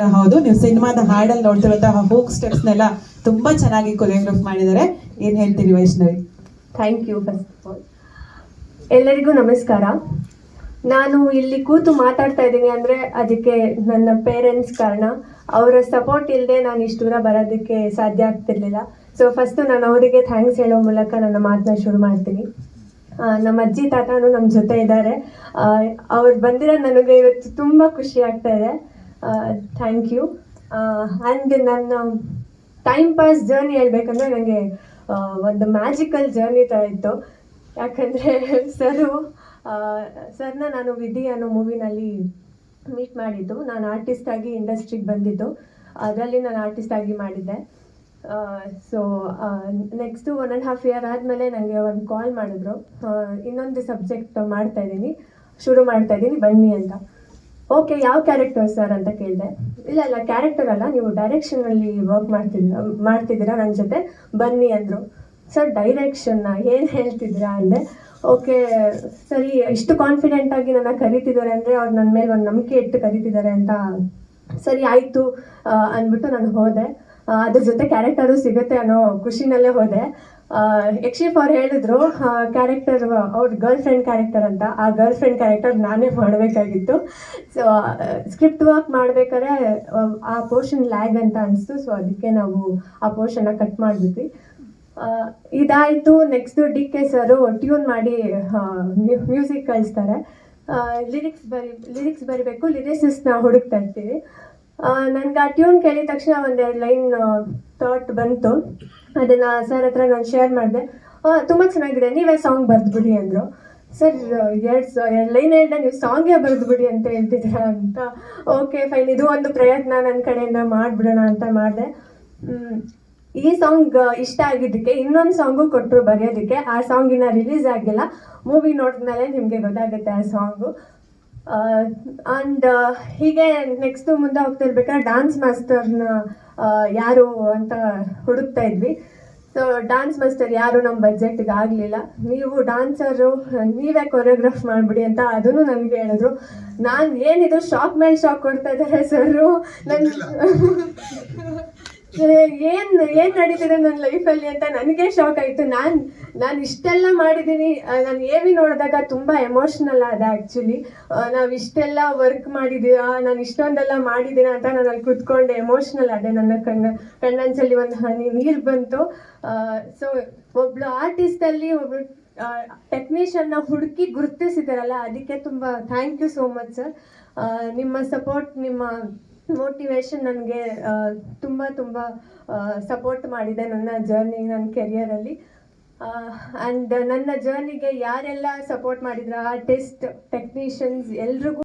ಹೌದು, ನೀವು ಸಿನಿಮಾದ ಹಾಡಲ್ಲಿ ನೋಡ್ತಿರುವಂತಹ ಹೋಕ್ ಸ್ಟೆಪ್ಸ್ನೆಲ್ಲ ತುಂಬಾ ಚೆನ್ನಾಗಿ ಕೊರಿಯೋಗ್ರಾಫ್ ಮಾಡಿದ್ದಾರೆ. ಏನ್ ಹೇಳ್ತೀರಿ Vaishnavi? Thank you first of all ಎಲ್ಲರಿಗೂ ನಮಸ್ಕಾರ. ನಾನು ಇಲ್ಲಿ ಕೂತು ಮಾತಾಡ್ತಾ ಇದ್ದೀನಿ ಅಂದ್ರೆ ಅದಕ್ಕೆ ನನ್ನ ಪೇರೆಂಟ್ಸ್ ಕಾರಣ. ಅವರ ಸಪೋರ್ಟ್ ಇಲ್ಲದೆ ನಾನು ಇಷ್ಟು ದೂರ ಬರೋದಕ್ಕೆ ಸಾಧ್ಯ ಆಗ್ತಿರ್ಲಿಲ್ಲ. ಸೊ ಫಸ್ಟ್ ನಾನು ಅವರಿಗೆ ಥ್ಯಾಂಕ್ಸ್ ಹೇಳೋ ಮೂಲಕ ನನ್ನ ಮಾತನ್ನ ಶುರು ಮಾಡ್ತೀನಿ. ನಮ್ಮ ಅಜ್ಜಿ, ತಾತನೂ ನಮ್ಮ ಜೊತೆ ಇದ್ದಾರೆ. ಅವ್ರು ಬಂದಿರೋ ನನಗೆ ಇವತ್ತು ತುಂಬ ಖುಷಿ ಆಗ್ತಾ ಇದೆ. ಥ್ಯಾಂಕ್ ಯು ಆ್ಯಂಡ್ ನನ್ನ ಟೈಮ್ ಪಾಸ್ ಜರ್ನಿ ಹೇಳ್ಬೇಕಂದ್ರೆ ನನಗೆ ಒಂದು ಮ್ಯಾಜಿಕಲ್ ಜರ್ನಿ ಥರ ಇತ್ತು. ಯಾಕಂದರೆ ಸರು ಸರ್ನ ನಾನು ವಿಧಿ ಅನ್ನೋ ಮೂವಿನಲ್ಲಿ ಮೀಟ್ ಮಾಡಿದ್ದು. ನಾನು ಆರ್ಟಿಸ್ಟ್ ಆಗಿ ಇಂಡಸ್ಟ್ರಿಗೆ ಬಂದಿದ್ದು. ಅದರಲ್ಲಿ ನಾನು ಆರ್ಟಿಸ್ಟ್ ಆಗಿ ಮಾಡಿದ್ದೆ. So next one and half year ಆದಮೇಲೆ ನನಗೆ ಒಂದು ಕಾಲ್ ಮಾಡಿದ್ರು. ಇನ್ನೊಂದು ಸಬ್ಜೆಕ್ಟ್ ಮಾಡ್ತಾ ಇದ್ದೀನಿ. ಶುರು ಮಾಡ್ತಾ ಇದ್ದೀನಿ. ಬನ್ನಿ ಅಂತ. ಓಕೆ ಯಾವ ಕ್ಯಾರೆಕ್ಟರ್ ಸರ್ ಅಂತ ಕೇಳಿದೆ. ಇಲ್ಲ ಇಲ್ಲ ಕ್ಯಾರೆಕ್ಟರ್ ಅಲ್ಲ, ನೀವು ಡೈರೆಕ್ಷನಲ್ಲಿ ವರ್ಕ್ ಮಾಡ್ತಿದ್ ಮಾಡ್ತಿದ್ದೀರಾ ನನ್ನ ಜೊತೆ? ಬನ್ನಿ ಅಂದರು. ಸರ್ ಡೈರೆಕ್ಷನ್ನ ಏನು ಹೇಳ್ತಿದ್ದೀರಾ ಅಂದರೆ ಓಕೆ ಸರಿ, ಇಷ್ಟು ಕಾನ್ಫಿಡೆಂಟ್ ಆಗಿ ನನ್ನ ಕರಿತಿದ್ದಾರೆ ಅಂದರೆ ಅವ್ರು ನನ್ನ ಮೇಲೆ ಒಂದು ನಂಬಿಕೆ ಇಟ್ಟು ಕರಿತಿದ್ದಾರೆ ಅಂತ ಸರಿ ಆಯಿತು ಅಂದ್ಬಿಟ್ಟು ನಾನು ಹೋದೆ. ಅದ್ರ ಜೊತೆ ಕ್ಯಾರೆಕ್ಟರು ಸಿಗುತ್ತೆ ಅನ್ನೋ ಖುಷಿನಲ್ಲೇ ಹೋದೆ. ಆ, ಯಕ್ಷಿಫ್ ಅವ್ರು ಹೇಳಿದ್ರು ಕ್ಯಾರೆಕ್ಟರ್ ಅವ್ರ ಗರ್ಲ್ ಫ್ರೆಂಡ್ ಕ್ಯಾರೆಕ್ಟರ್ ಅಂತ. ಆ ಗರ್ಲ್ ಫ್ರೆಂಡ್ ಕ್ಯಾರೆಕ್ಟರ್ ನಾನೇ ಮಾಡಬೇಕಾಗಿತ್ತು. ಸೊ ಸ್ಕ್ರಿಪ್ಟ್ ವರ್ಕ್ ಮಾಡ್ಬೇಕಾದ್ರೆ ಆ, ಆ ಪೋರ್ಷನ್ ಲ್ಯಾಗ್ ಅಂತ ಅನಿಸ್ತು. ಸೊ ಅದಕ್ಕೆ ನಾವು ಆ ಪೋರ್ಷನ್ನ ಕಟ್ ಮಾಡಿಬಿಟ್ವಿ. ಇದಾಯಿತು. Next D K sir tune ಮಾಡಿ ಮ್ಯೂಸಿಕ್ ಕಳಿಸ್ತಾರೆ. ಲಿರಿಕ್ಸ್ ಬರಿ ಲಿರಿಕ್ಸ್ ಬರಿಬೇಕು. ನಾವು ಹುಡುಕ್ತಾ ಇರ್ತೀವಿ. ನನಗೆ ಆ ಟ್ಯೂನ್ ಕೇಳಿದ ತಕ್ಷಣ ಒಂದೆರಡು ಲೈನ್ ಥಾಟ್ ಬಂತು. ಅದನ್ನು ಸರ್ ಹತ್ರ ನಾನು ಶೇರ್ ಮಾಡಿದೆ. ತುಂಬ ಚೆನ್ನಾಗಿದೆ. ನೀವೇ ಸಾಂಗ್ ಬರೆದ್ಬಿಡಿ ಅಂದರು. ಸರ್, ಎರಡು ಎರಡು ಲೈನ್ ಹೇಳ್ದೆ, ನೀವು ಸಾಂಗೇ ಬರೆದ್ಬಿಡಿ ಅಂತ ಹೇಳ್ತಿದ್ದೀರಾ ಅಂತ. ಓಕೆ ಫೈನ್ ಇದು ಒಂದು ಪ್ರಯತ್ನ ನನ್ನ ಕಡೆಯಿಂದ ಮಾಡಿಬಿಡೋಣ ಅಂತ ಮಾಡಿದೆ. ಈ ಸಾಂಗ್ ಇಷ್ಟ ಆಗಿದ್ದಕ್ಕೆ ಇನ್ನೊಂದು ಸಾಂಗು ಕೊಟ್ಟರು ಬರೆಯೋದಕ್ಕೆ. ಆ ಸಾಂಗ್ ಇನ್ನೂ ರಿಲೀಸ್ ಆಗಿಲ್ಲ. ಮೂವಿ ನೋಡಿದ್ಮೇಲೆ ನಿಮಗೆ ಗೊತ್ತಾಗುತ್ತೆ ಆ ಸಾಂಗು ಆ್ಯಂಡ್ ಹೀಗೆ ನೆಕ್ಸ್ಟು ಮುಂದೆ ಹೋಗ್ತಿರ್ಬೇಕಾದ್ರೆ ಡ್ಯಾನ್ಸ್ ಮಾಸ್ಟರ್ನ ಯಾರು ಅಂತ ಹುಡುಕ್ತಾ ಇದ್ವಿ. ಸೊ ಡಾನ್ಸ್ ಮಾಸ್ಟರ್ ಯಾರು ನಮ್ಮ ಬಜೆಟ್ಗೆ ಆಗಲಿಲ್ಲ. ನೀವು ಡಾನ್ಸರು ನೀವೇ ಕೊರಿಯೋಗ್ರಾಫ್ ಮಾಡಿಬಿಡಿ ಅಂತ ಅದನ್ನು ನನಗೆ ಹೇಳಿದ್ರು. ನಾನು ಏನಿದು ಶಾಕ್ ಮೇಲೆ ಶಾಕ್ ಕೊಡ್ತಾ ಇದ್ದಾರೆ ಸರು ನನ್ನ ಏನ್ ಏನ್ ನಡೀತಿದೆ ನನ್ನ ಲೈಫಲ್ಲಿ ಅಂತ ನನಗೆ ಶಾಕ್ ಆಯಿತು. ನಾನು ನಾನು ಇಷ್ಟೆಲ್ಲ ಮಾಡಿದ್ದೀನಿ ನಾನು ಎ ವಿ ನೋಡಿದಾಗ ತುಂಬ ಎಮೋಷ್ನಲ್ ಆದ ಆ್ಯಕ್ಚುಲಿ ನಾವು ಇಷ್ಟೆಲ್ಲ ವರ್ಕ್ ಮಾಡಿದ್ದೀರಾ ನಾನು ಇಷ್ಟೊಂದೆಲ್ಲ ಮಾಡಿದ್ದೀರಾ ಅಂತ ನಾನು ಅಲ್ಲಿ ಕುತ್ಕೊಂಡೆ ಎಮೋಷ್ನಲ್ ಆದೆ ನನ್ನ ಕಣ್ಣ ಕಣ್ಣಂಚಲ್ಲಿ ಒಂದು ಹನಿ ನೀರು ಬಂತು. ಸೊ ಒಬ್ಳು ಆರ್ಟಿಸ್ಟಲ್ಲಿ ಒಬ್ಳು ಟೆಕ್ನಿಷಿಯನ್ನ ಹುಡುಕಿ ಗುರುತಿಸಿದಾರಲ್ಲ, ಅದಕ್ಕೆ ತುಂಬ thank you so much sir ನಿಮ್ಮ ಸಪೋರ್ಟ್ ನಿಮ್ಮ ಮೋಟಿವೇಶನ್ ನನಗೆ ತುಂಬ ತುಂಬ ಸಪೋರ್ಟ್ ಮಾಡಿದೆ ನನ್ನ ಜರ್ನಿ ನನ್ನ ಕೆರಿಯರಲ್ಲಿ ಆ್ಯಂಡ್ ನನ್ನ ಜರ್ನಿಗೆ ಯಾರೆಲ್ಲ ಸಪೋರ್ಟ್ ಮಾಡಿದ್ರು ಆರ್ಟಿಸ್ಟ್ ಟೆಕ್ನಿಷಿಯನ್ಸ್ ಎಲ್ರಿಗೂ